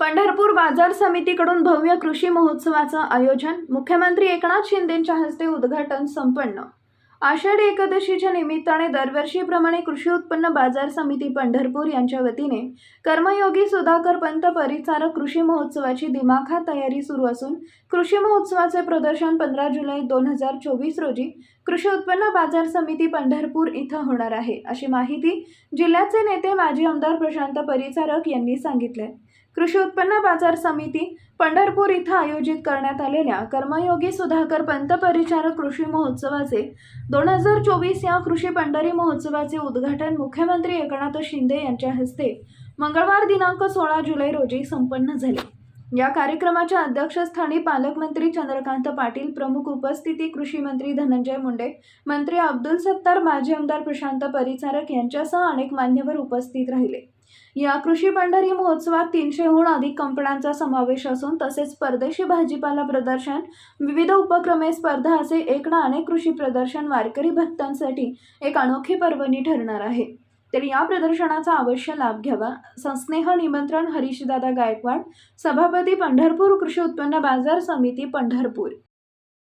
पंढरपूर बाजार समितीकडून भव्य कृषी महोत्सवाचं आयोजन मुख्यमंत्री एकनाथ शिंदेंच्या हस्ते उद्घाटन संपन्न. आषाढी एकादशीच्या निमित्ताने दरवर्षीप्रमाणे कृषी उत्पन्न बाजार समिती पंढरपूर यांच्या वतीने कर्मयोगी सुधाकर पंत परिचारक कृषी महोत्सवाची दिमाखात तयारी सुरू असून कृषी महोत्सवाचे प्रदर्शन पंधरा जुलै दोन हजार चोवीस रोजी कृषी उत्पन्न बाजार समिती पंढरपूर इथं होणार आहे अशी माहिती जिल्ह्याचे नेते माजी आमदार प्रशांत परिचारक यांनी सांगितले कृषी उत्पन्न बाजार समिती पंढरपूर इथं आयोजित करण्यात आलेल्या कर्मयोगी सुधाकर पंत परिचारक कृषी महोत्सवाचे दोन हजार चोवीस या कृषी पंढरी महोत्सवाचे उद्घाटन मुख्यमंत्री एकनाथ शिंदे यांच्या हस्ते मंगळवार दिनांक सोळा जुलै रोजी संपन्न झाले. या कार्यक्रमाच्या अध्यक्षस्थानी पालकमंत्री चंद्रकांत पाटील प्रमुख उपस्थिती कृषी मंत्री धनंजय मुंडे मंत्री अब्दुल सत्तार माजी आमदार प्रशांत परिचारक यांच्यासह अनेक मान्यवर उपस्थित राहिले. या कृषी पंढरी महोत्सवात तीनशेहून अधिक कंपन्यांचा समावेश असून तसेच परदेशी भाजीपाला प्रदर्शन विविध उपक्रमे स्पर्धा असे एक ना अनेक कृषी प्रदर्शन वारकरी भक्तांसाठी एक अनोखी पर्वणी ठरणार आहे. तर या प्रदर्शनाचा अवश्य लाभ घ्यावा. संस्नेह निमंत्रण हरीशदादा गायकवाड सभापती पंढरपूर कृषी उत्पन्न बाजार समिती पंढरपूर.